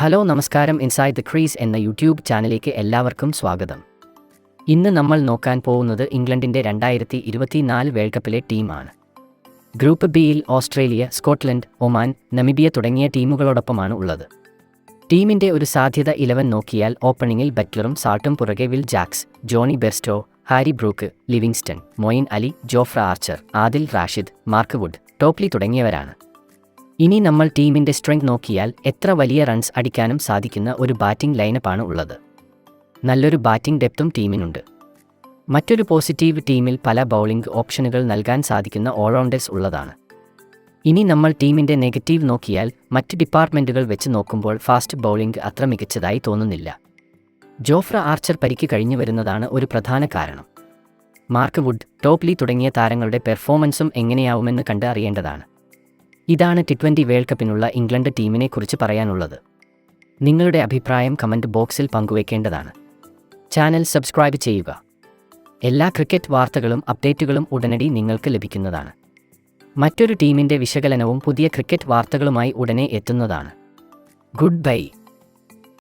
Hello നമസ്കാരം. Inside the crease എന്ന YouTube ചാനലിലേക്ക് എല്ലാവർക്കും സ്വാഗതം. ഇന്ന് നമ്മൾ നോക്കാൻ പോകുന്നത് ഇംഗ്ലണ്ടിന്റെ രണ്ടായിരത്തി ഇരുപത്തിനാല് വേൾഡ് കപ്പിലെ ടീമാണ് ഗ്രൂപ്പ് ബിയിൽ ഓസ്ട്രേലിയ സ്കോട്ട്ലൻഡ് ഒമാൻ നമിബിയ തുടങ്ങിയ ടീമുകളോടൊപ്പമാണ് ഉള്ളത്. ടീമിന്റെ ഒരു സാധ്യത ഇലവൻ നോക്കിയാൽ ഓപ്പണിംഗിൽ ബറ്റ്ലറും സാട്ടും പുറകെ Will Jacks Jonny Bairstow Harry Brook Livingstone Moeen Ali Jofra Archer Adil Rashid Mark Wood Topley തുടങ്ങിയവരാണ്. ഇനി നമ്മൾ ടീമിന്റെ സ്ട്രെങ്ത് നോക്കിയാൽ എത്ര വലിയ റൺസ് അടിക്കാനും സാധിക്കുന്ന ഒരു ബാറ്റിംഗ് ലൈനപ്പാണ് ഉള്ളത്. നല്ലൊരു ബാറ്റിംഗ് ഡെപ്തും ടീമിനുണ്ട്. മറ്റൊരു പോസിറ്റീവ് ടീമിൽ പല ബൗളിംഗ് ഓപ്ഷനുകൾ നൽകാൻ സാധിക്കുന്ന ഓൾറൗണ്ടേഴ്സ് ഉള്ളതാണ്. ഇനി നമ്മൾ ടീമിന്റെ നെഗറ്റീവ് നോക്കിയാൽ മറ്റ് ഡിപ്പാർട്ട്മെന്റുകൾ വെച്ച് നോക്കുമ്പോൾ ഫാസ്റ്റ് ബൗളിംഗ് അത്ര മികച്ചതായി തോന്നുന്നില്ല. ജോഫ്ര ആർച്ചർ പരിക്ക് കഴിഞ്ഞു വരുന്നതാണ് ഒരു പ്രധാന കാരണം. മാർക്ക് വുഡ് ടോപ്ലി തുടങ്ങിയ താരങ്ങളുടെ പെർഫോമൻസും എങ്ങനെയാവുമെന്ന് കണ്ട് അറിയേണ്ടതാണ്. ഇതാണ് ടി ട്വന്റി വേൾഡ് കപ്പിനുള്ള ഇംഗ്ലണ്ട് ടീമിനെ കുറിച്ച് പറയാനുള്ളത്. നിങ്ങളുടെ അഭിപ്രായം കമന്റ് ബോക്സിൽ പങ്കുവയ്ക്കേണ്ടതാണ് ചാനൽ സബ്സ്ക്രൈബ് ചെയ്യുക. എല്ലാ ക്രിക്കറ്റ് വാർത്തകളും അപ്ഡേറ്റുകളും ഉടനടി നിങ്ങൾക്ക് ലഭിക്കുന്നതാണ്. മറ്റൊരു ടീമിന്റെ വിശകലനവും പുതിയ ക്രിക്കറ്റ് വാർത്തകളുമായി ഉടനെ എത്തുന്നതാണ്. Good bye.